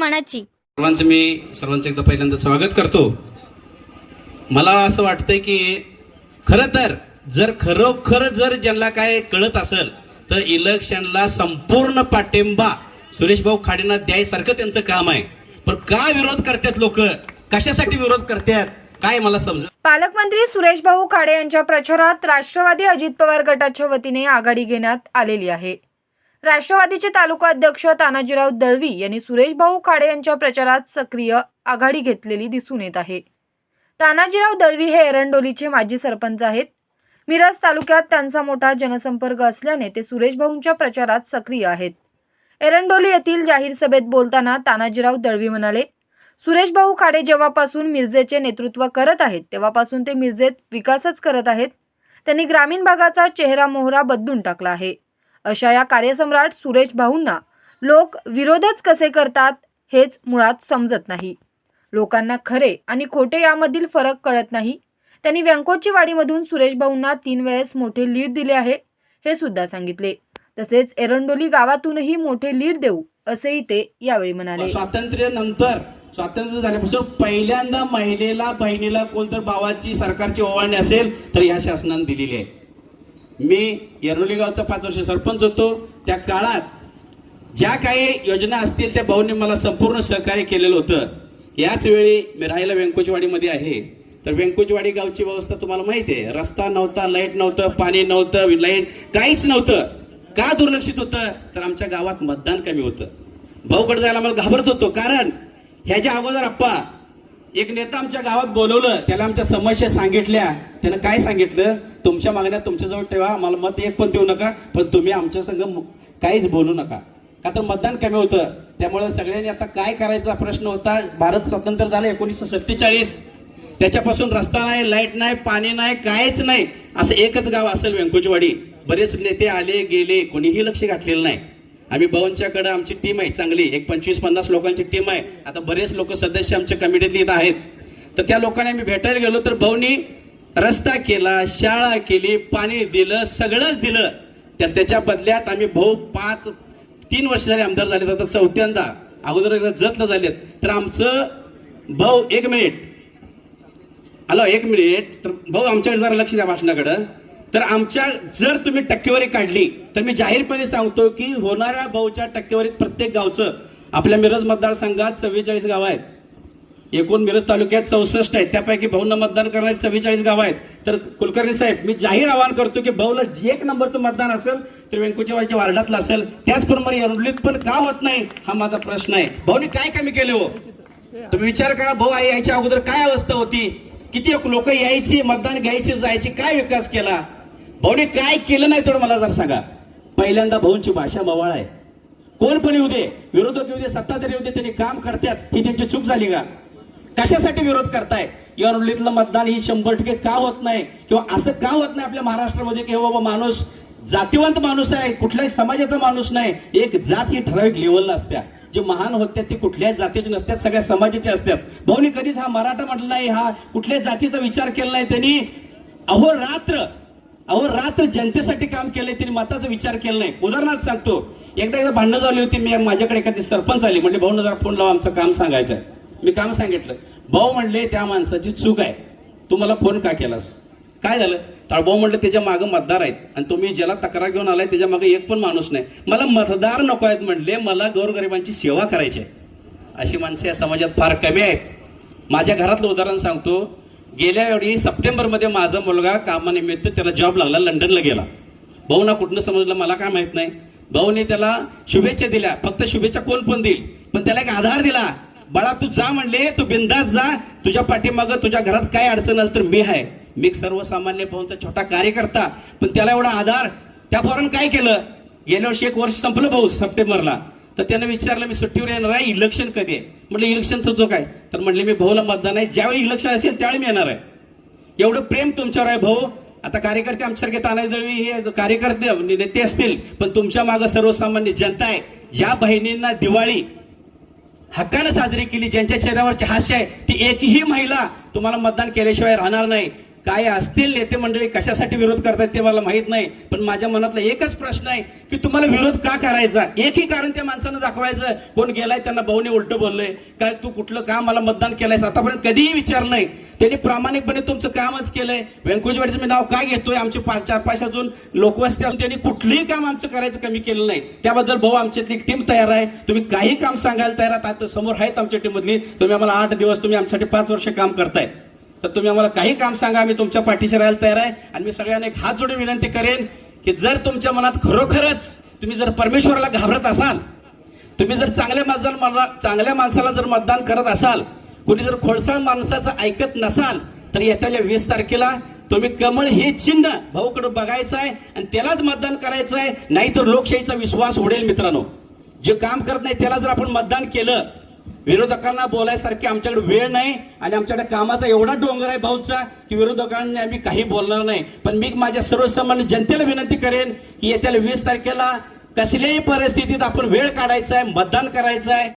मनाची. सर्वांचं मी सर्वांचं एकदा पहिल्यांदा स्वागत करतो. मला असं वाटतंय की खरं तर जर खरोखर जर ज्यांना काय कळत असेल तर इलेक्शनला संपूर्ण पाठिंबा सुरेश भाऊ खाडेंना द्यायसारखं त्यांचं काम आहे. पण का विरोध करतात लोक? कशासाठी विरोध करतात? काय मला समजत पालकमंत्री सुरेश भाऊ खाडे यांच्या प्रचारात राष्ट्रवादी अजित पवार गटाच्या वतीने आघाडी घेण्यात आलेली आहे. राष्ट्रवादीचे तालुका अध्यक्ष तानाजीराव दळवी यांनी सुरेश भाऊ खाडे यांच्या प्रचारात सक्रिय आघाडी घेतलेली दिसून येत आहे. तानाजीराव दळवी हे एरंडोलीचे माजी सरपंच आहेत. मिरज तालुक्यात त्यांचा मोठा जनसंपर्क असल्याने ते सुरेश भाऊंच्या प्रचारात सक्रिय आहेत. एरंडोली येथील जाहीर सभेत बोलताना तानाजीराव दळवी म्हणाले सुरेश भाऊ खाडे जेव्हापासून मिरजेचे नेतृत्व करत आहेत तेव्हापासून ते मिरजेत विकासच करत आहेत. त्यांनी ग्रामीण भागाचा चेहरा मोहरा बदलून टाकला आहे. अशा या कार्यसम्राट सुरेश भाऊंना लोक विरोधच कसे करतात हेच मुळात समजत नाही. लोकांना खरे आणि खोटे यामधील फरक कळत नाही. त्यांनी व्यंकोची वाडीमधून सुरेश भाऊंना तीन वेळेस मोठे लीड दिले आहे हे सुद्धा सांगितले. तसेच एरंडोली गावातूनही मोठे लीड देऊ असेही ते यावेळी म्हणाले. स्वातंत्र्य नंतर स्वातंत्र्य झाल्यापासून पहिल्यांदा महिलेला बहिणीला कोणतर भावाची सरकारची ओवाळणी असेल तर या शासनाने दिलेली आहे. मी येरवली गावचा पाच वर्ष सरपंच होतो. त्या काळात ज्या काही योजना असतील त्या भाऊंनी मला संपूर्ण सहकार्य केलेलं होतं. याच वेळी मी राहायला व्यंकोचवाडीमध्ये आहे. तर व्यंकोचवाडी गावची व्यवस्था तुम्हाला माहिती आहे. रस्ता नव्हता लाइट नव्हतं पाणी नव्हतं लाइट काहीच नव्हतं. का दुर्लक्षित होतं? तर आमच्या गावात मतदान कमी होतं. भाऊकडे जायला मला घाबरत होतो. कारण ह्याच्या अगोदर आप्पा एक नेता आमच्या गावात बोलवलं त्याला आमच्या समस्या सांगितल्या. त्यानं काय सांगितलं? तुमच्या मागण्या तुमच्याजवळ ठेवा मला मत एक पण देऊ नका पण तुम्ही आमच्या संघ काहीच बोलू नका. का तर मतदान कमी होतं. त्यामुळे सगळ्यांनी आता काय करायचा प्रश्न होता? भारत स्वतंत्र झालं एकोणीसशे सत्तेचाळीस. त्याच्यापासून रस्ता नाही लाइट नाही पाणी नाही काहीच नाही. असं एकच गाव असेल व्यंकोचवाडी बरेच नेते आले गेले कोणीही लक्ष घातलेलं नाही. आम्ही भवनच्याकडे आमची टीम आहे चांगली. एक पंचवीस पन्नास लोकांची टीम आहे. आता बरेच लोक सदस्य आमच्या कमिटीतले इथं आहेत. तर त्या लोकांनी आम्ही भेटायला गेलो तर भाऊनी रस्ता केला शाळा केली पाणी दिलं सगळंच दिलं. तर त्याच्या बदल्यात आम्ही भाऊ पाच तीन वर्ष झाले आमदार झालेत. आता चौथ्यांदा अगोदर एकदा जतलं झालेत. तर आमचं भाऊ एक मिनिट हॅलो एक मिनिट तर भाऊ आमच्याकडे जरा लक्ष द्या भाषणाकडं. तर आमच्या जर तुम्ही टक्केवारी काढली तर मी जाहीरपणे सांगतो की होणाऱ्या भाऊच्या टक्केवारीत प्रत्येक गावचं आपल्या मिरज मतदारसंघात चव्वेचाळीस गाव आहेत. एकूण मिरज तालुक्यात चौसष्ट आहेत. त्यापैकी भाऊंना मतदान करणारे चव्वेचाळीस गाव आहेत. तर कुलकर्णी साहेब मी जाहीर आवाहन करतो की भाऊला एक नंबरचं मतदान असेल तर व्यंकुचेवाडीच्या वार्डातलं असेल त्याचप्रमाणे एरडलीत पण का होत नाही हा माझा प्रश्न आहे. भाऊनी काय कमी केले हो? तुम्ही विचार करा भाऊ आई यायच्या अगोदर काय अवस्था होती? किती लोक यायची मतदान घ्यायची जायची काय विकास केला? भाऊने काय केलं नाही थोडं मला जर सांगा. पहिल्यांदा भाऊंची भाषा मवाळ आहे. कोण पण येऊ दे विरोधक येऊ दे सत्ताधारी येऊ दे त्यांनी काम करतात ही त्यांची चूक झाली का? कशासाठी विरोध करताय? या रुलीतलं मतदान ही शंभर टक्के का होत नाही? किंवा असं का होत नाही आपल्या महाराष्ट्रामध्ये की बाबा माणूस जातीवंत माणूस आहे कुठल्याही समाजाचा माणूस नाही एक जात ही ठराविक लेवलला असत्या. जे महान होत्या ते कुठल्याच जातीचे नसतात सगळ्या समाजाचे असतात भाऊनी कधीच हा मराठा म्हटलं नाही हा कुठल्या जातीचा विचार केला नाही त्यांनी. अहो रात्र जनतेसाठी काम केलंय त्यांनी मताचा विचार केला नाही. उदाहरणार्थ सांगतो एकदा एकदा भांडणं झाली होती मी माझ्याकडे एखादी सरपंच आली म्हणजे भाऊ जरा फोन लावा आमचं काम सांगायचं आहे. मी काम सांगितलं. भाऊ म्हणले त्या माणसाची चूक आहे. तू मला फोन का केलास? काय झालं? तर भाऊ म्हणलं त्याच्या मागं मतदार आहेत आणि तुम्ही ज्याला तक्रार घेऊन आलाय त्याच्यामागे एक पण माणूस नाही. मला मतदार नको आहेत म्हणले मला गोरगरिबांची सेवा करायची आहे. अशी माणसं या समाजात फार कमी आहेत. माझ्या घरातलं उदाहरण सांगतो गेल्या वेळी सप्टेंबरमध्ये माझा मुलगा कामानिमित्त त्याला जॉब लागला लंडनला गेला. भाऊ ना कुठनं समजलं मला काय माहीत नाही. भाऊने त्याला शुभेच्छा दिल्या. फक्त शुभेच्छा कोण पण देईल? पण त्याला एक आधार दिला. बाळा तू जा म्हणले तू बिंदास जा. तुझ्या पाठीमागं तुझ्या घरात काय अडचण आलं तर मी आहे. मी सर्वसामान्य भाऊंचा छोटा कार्यकर्ता. पण त्याला एवढा आधार त्या पोरानं काय केलं? गेल्या वर्षी एक वर्ष संपलं भाऊ सप्टेंबरला. तर त्यांना विचारलं मी सुट्टीवर येणार आहे इलेक्शन कधी आहे? म्हटलं इलेक्शन तुझं काय. तर म्हणले मी भाऊला मतदान आहे ज्यावेळी इलेक्शन असेल त्यावेळी मी येणार आहे. एवढं प्रेम तुमच्यावर आहे भाऊ. आता कार्यकर्ते आमच्यासारखे तानाजी दळवी हे कार्यकर्ते नेते असतील पण तुमच्या मागं सर्वसामान्य जनता आहे. ज्या बहिणींना दिवाळी हक्कानं साजरी केली ज्यांच्या चेहऱ्यावरचे हास्य आहे ती एकही महिला तुम्हाला मतदान केल्याशिवाय राहणार नाही. काय असतील नेते मंडळी कशासाठी विरोध करतात ते मला माहीत नाही पण माझ्या मनातला एकच प्रश्न आहे की तुम्हाला विरोध का करायचा? एकही कारण त्या माणसानं दाखवायचं. कोण गेलाय त्यांना भाऊने उलट बोललंय. काय तू कुठलं काम मला मतदान केलंयस? आतापर्यंत कधीही विचार नाही. त्यांनी प्रामाणिकपणे तुमचं कामच केलंय. व्यंकुजवाडीचं मी नाव काय घेतोय? आमचे पाच चार पाच अजून लोकवस्ती असून त्यांनी कुठलंही काम आमचं करायचं कमी केलं नाही. त्याबद्दल भाऊ आमच्यातली टीम तयार आहे. तुम्ही काही काम सांगायला तयार आहात. आता समोर आहेत आमच्या टीममधली तुम्ही आम्हाला आठ दिवस तुम्ही आमच्यासाठी पाच वर्ष काम करताय. तर तुम्ही आम्हाला काही काम सांगा आम्ही तुमच्या पाठीशी राहायला तयार आहे. आणि मी सगळ्यांना एक हात जोडून विनंती करेन की जर तुमच्या मनात खरोखरच तुम्ही जर परमेश्वराला घाबरत असाल तुम्ही जर चांगल्या माणसाला चांगल्या माणसाला जर मतदान करत असाल कोणी जर खोडसाळ माणसाचं ऐकत नसाल तर येत्या वीस तारखेला तुम्ही कमळ हे चिन्ह भाऊकडे बघायचं आहे आणि त्यालाच मतदान करायचं आहे. नाहीतर लोकशाहीचा विश्वास उडेल मित्रांनो. जे काम करत नाही त्याला जर आपण मतदान केलं विरोधकांना बोलायसारखी आमच्याकडे वेळ नाही आणि आमच्याकडे कामाचा एवढा डोंगर आहे भाऊचा की विरोधकांनी आम्ही काही बोलणार नाही. पण मी माझ्या सर्वसामान्य जनतेला विनंती करेन की येत्या वीस तारखेला कसल्याही परिस्थितीत आपण वेळ काढायचा आहे मतदान करायचं आहे.